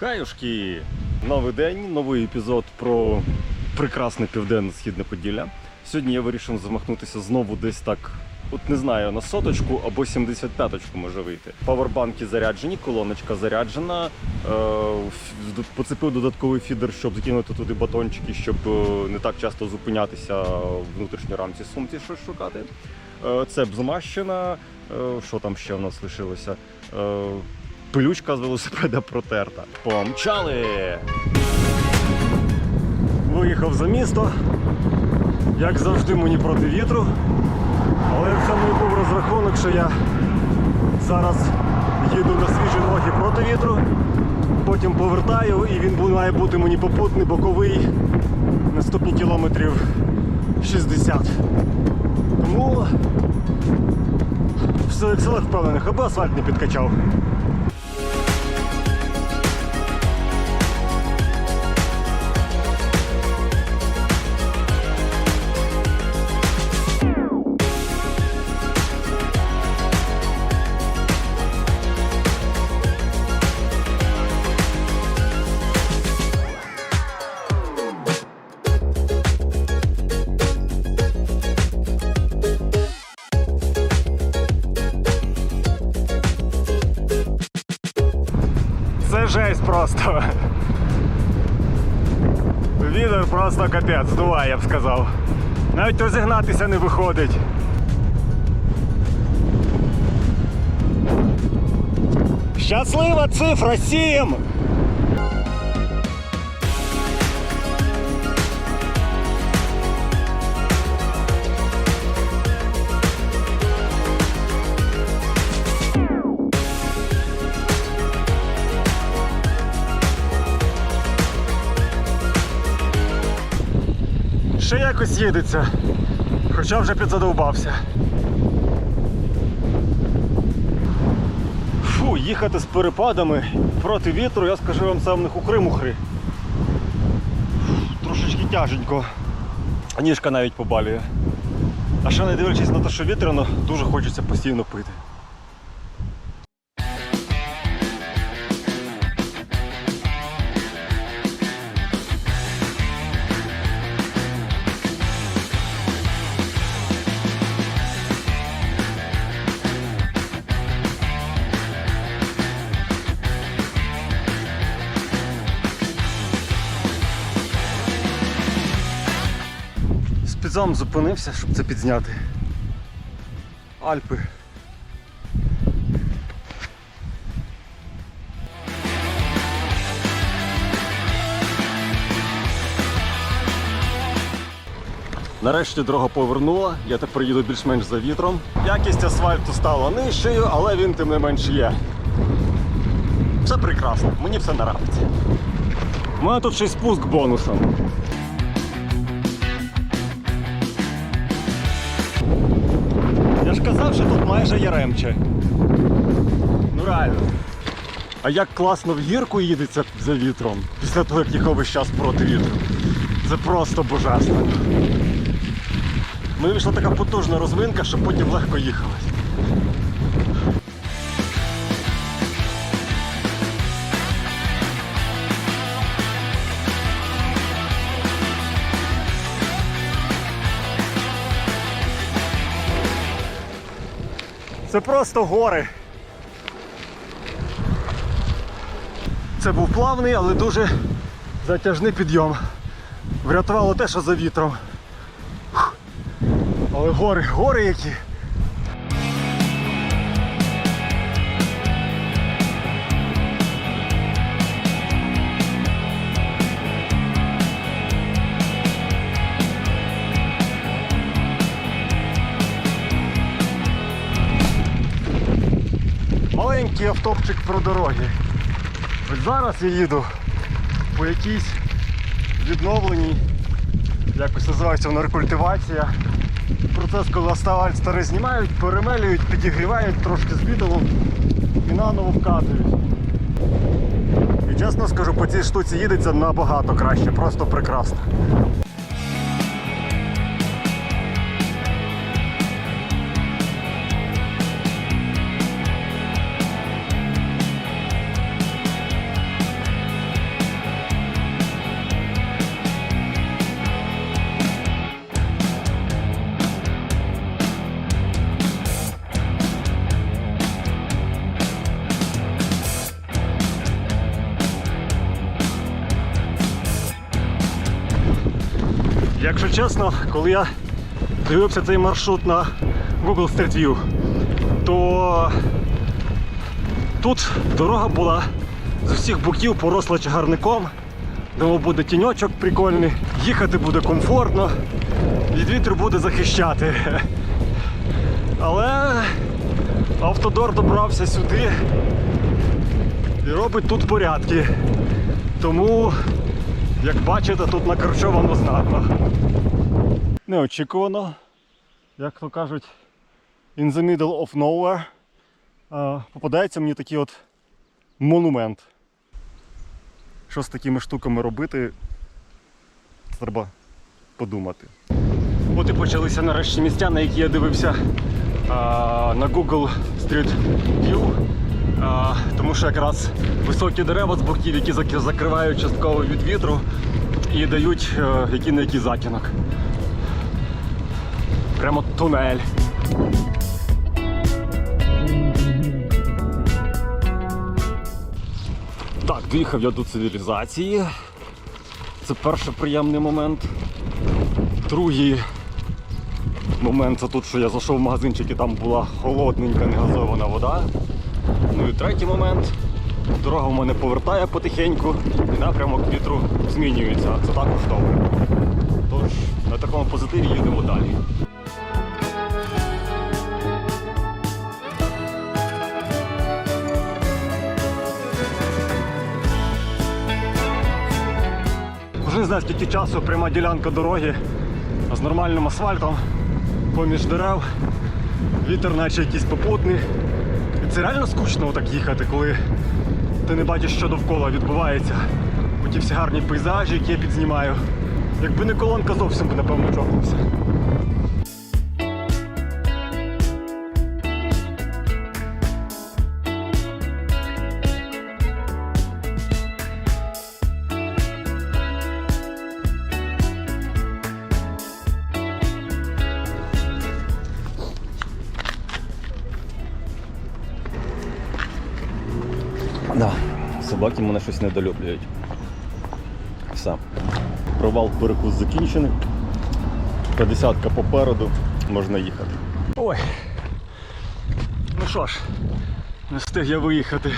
Хаюшки! Новий день, новий епізод про прекрасне південно-східне Поділля. Сьогодні я вирішив замахнутися знову десь так, от не знаю, на соточку або 75-очку може вийти. Павербанки заряджені, колоночка заряджена. Е, поцепив додатковий фідер, щоб закинути туди батончики, щоб е, не так часто зупинятися в внутрішній рамці сумці, щось шукати. Е, Цеп змащена. Е, Що там ще в нас лишилося? Пилючка з велосипеда протерта. Помчали! Виїхав за місто. Як завжди, мені проти вітру. Але в цьому був розрахунок, що я зараз їду на свіжі ноги проти вітру, потім повертаю і він має бути мені попутний, боковий наступні кілометрів 60. Тому в своїх силах впевнених, аби асфальт не підкачав. Просто. Вітер просто капець, здуває, я б сказав. Навіть розігнатися не виходить. Щаслива цифра 7! Ще якось їдеться, хоча вже підзадовбався. Фу, їхати з перепадами проти вітру, я скажу вам, це в них укри-мухри. Трошечки тяженько. Ніжка навіть побалює. А ще не дивлячись на те, що вітряно, дуже хочеться постійно пити. Спецом зупинився, щоб це підзняти. Альпи. Нарешті дорога повернула, я тепер їду більш-менш за вітром. Якість асфальту стала нижчою, але він тим не менш є. Все прекрасно, мені все нравиться. У мене тут ще й спуск бонусом. Ж що тут майже Яремче. Ну реально. А як класно в гірку їдеться за вітром, після того, як їхав весь час проти вітру. Це просто божественно. Мені вийшла така потужна розминка, що потім легко їхалось. Це просто гори. Це був плавний, але дуже затяжний підйом. Врятувало те, що за вітром. Але гори, гори які. Маленький автопчик про дороги. Ось зараз я їду по якійсь відновленій, якось називається вона рекультивація. Процес, коли асфальт старий знімають, перемелюють, підігрівають трошки з бітумом і наново вкатують. І чесно скажу, по цій штуці їдеться набагато краще, просто прекрасно. Якщо чесно, коли я дивився цей маршрут на Google Street View, то тут дорога була з усіх боків поросла чагарником. Думав, буде тіньочок прикольний, їхати буде комфортно, від вітру буде захищати. Але автодор добрався сюди і робить тут порядки. Тому, як бачите, тут накарчовано знатно. Неочікувано, як то кажуть, in the middle of nowhere. попадається мені такий от монумент. Що з такими штуками робити, треба подумати. От і почалися нарешті місця, на які я дивився а, на Google Street View. А, тому що якраз високі дерева з боків, які закривають частково від вітру і дають який на який затінок. Прямо тунель. Так, доїхав я до цивілізації. Це перший приємний момент. Другий момент це тут, що я зайшов в магазинчик і там була холодненька негазована вода. Ну і третій момент. Дорога в мене повертає потихеньку і напрямок вітру змінюється. Це також добре. Тож на такому позитиві їдемо далі. Вже знаю, скільки часу пряма ділянка дороги з нормальним асфальтом поміж дерев. Вітер наче якийсь попутний. Це реально скучно так їхати, коли ти не бачиш, що довкола відбувається. Оті всі гарні пейзажі, які я підзнімаю. Якби не колонка, зовсім би напевно чокнувся. Собаки мене щось недолюблюють. Все. Провал перекус закінчений. 50 попереду, можна їхати. Ой. Ну що ж, не встиг я виїхати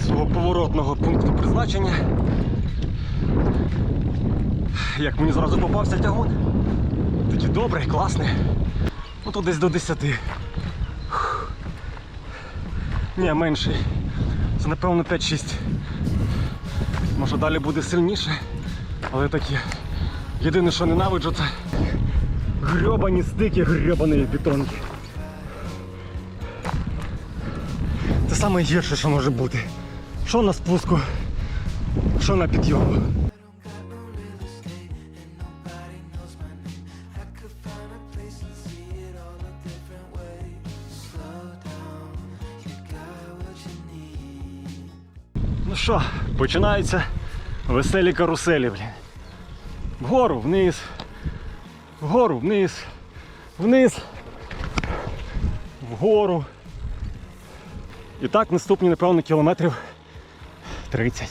з свого поворотного пункту призначення. Як мені зразу попався тягун. Такий добрий, класний. Ну тут десь до 10. Ні, менший. Це напевно 5-6. Може далі буде сильніше, але таке. Єдине, що ненавиджу, це грьобані стики грьобаної бетонки. Це найгірше, що може бути. Що на спуску, що на підйому. Що, починаються веселі каруселі, блін. Вгору, вниз, вгору, вниз, вниз, вгору. І так наступні, напевно, кілометрів 30,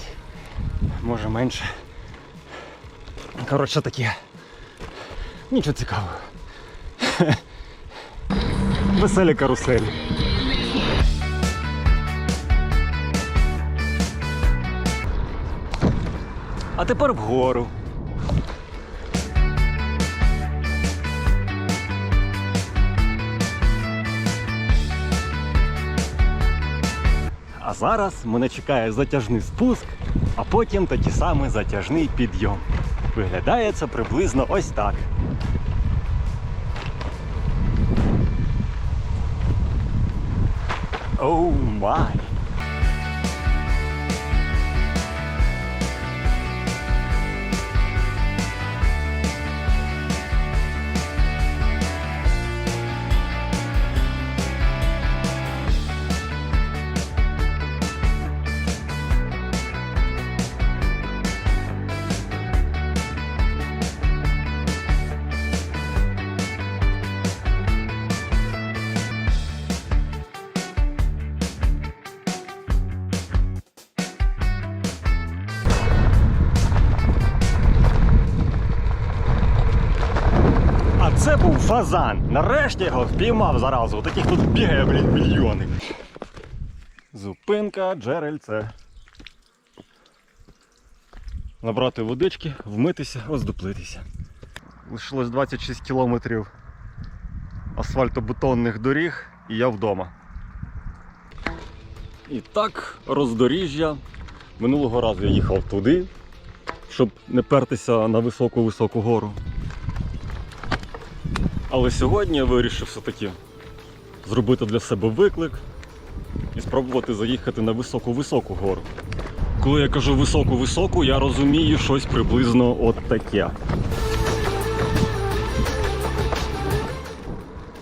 може менше. Коротше таке. Нічого цікавого. Веселі каруселі. А тепер вгору. А зараз мене чекає затяжний спуск, а потім такий самий затяжний підйом. Виглядає це приблизно ось так. Оу май! Фазан! Нарешті його впіймав заразу. Таких тут бігає, блін, мільйони. Зупинка, джерельце. Набрати водички, вмитися, роздуплитися. Лишилось 26 кілометрів асфальтобетонних доріг і я вдома. І так, роздоріжжя. Минулого разу я їхав туди, щоб не пертися на високу-високу гору. Але сьогодні я вирішив все-таки зробити для себе виклик і спробувати заїхати на високу-високу гору. Коли я кажу високу-високу, я розумію щось приблизно от таке.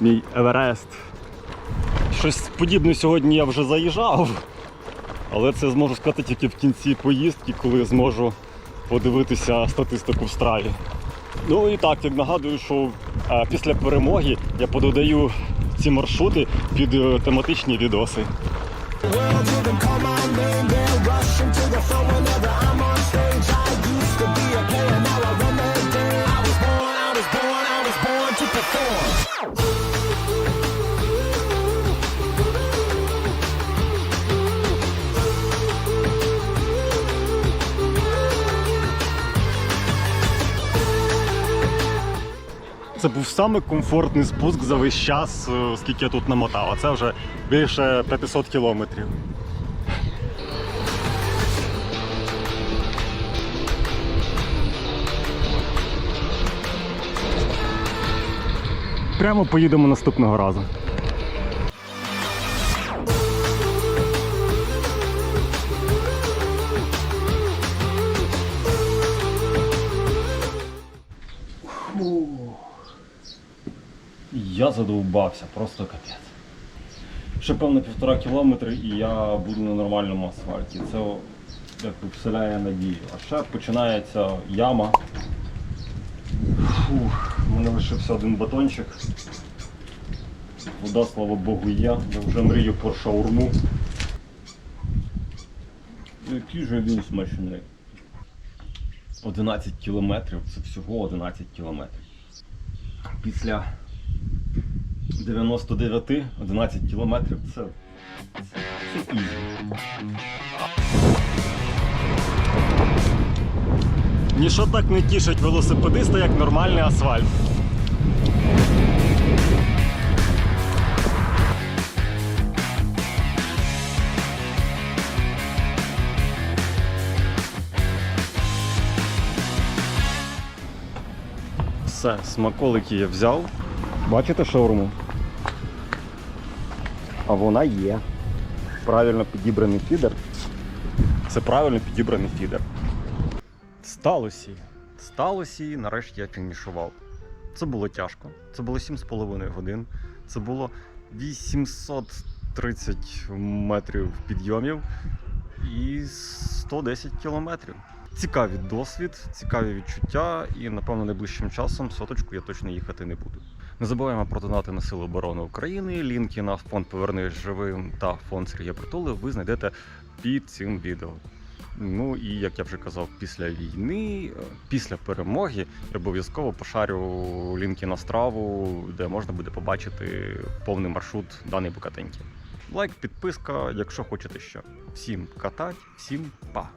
Мій Еверест. Щось подібне сьогодні я вже заїжджав, але це зможу сказати тільки в кінці поїздки, коли зможу подивитися статистику в страві. Ну і так, як нагадую, що е, після перемоги я пододаю ці маршрути під е, тематичні відоси. Був саме комфортний спуск за весь час, е, скільки я тут намотав. А це вже більше 500 кілометрів. Прямо поїдемо наступного разу. Я задовбався, просто капець. Ще певно півтора кілометри і я буду на нормальному асфальті. Це якби вселяє надію. А ще починається яма. Фух, у мене лишився один батончик. Вода, слава Богу, є. Я вже мрію про шаурму. Який же він смачний. 11 кілометрів, це всього 11 кілометрів. Після 99 11 кілометрів це, це, це ізі. Ніщо так не тішить велосипедиста, як нормальний асфальт. Все, смаколики я взяв. Бачите шаурму? А вона є. Правильно підібраний фідер. Це правильно підібраний фідер. Сталося. Сталося і нарешті я фінішував. Це було тяжко. Це було 7,5 годин. Це було 830 метрів підйомів і 110 кілометрів. Цікавий досвід, цікаві відчуття, і напевно найближчим часом соточку я точно їхати не буду. Не забуваємо про донати на Сили оборони України. Лінки на фонд Повернись живим та фонд Сергія Притули ви знайдете під цим відео. Ну і як я вже казав, після війни, е, після перемоги я обов'язково пошарю лінки на страву, де можна буде побачити повний маршрут даної букатеньки. Лайк, підписка, якщо хочете ще. Всім катать, всім па!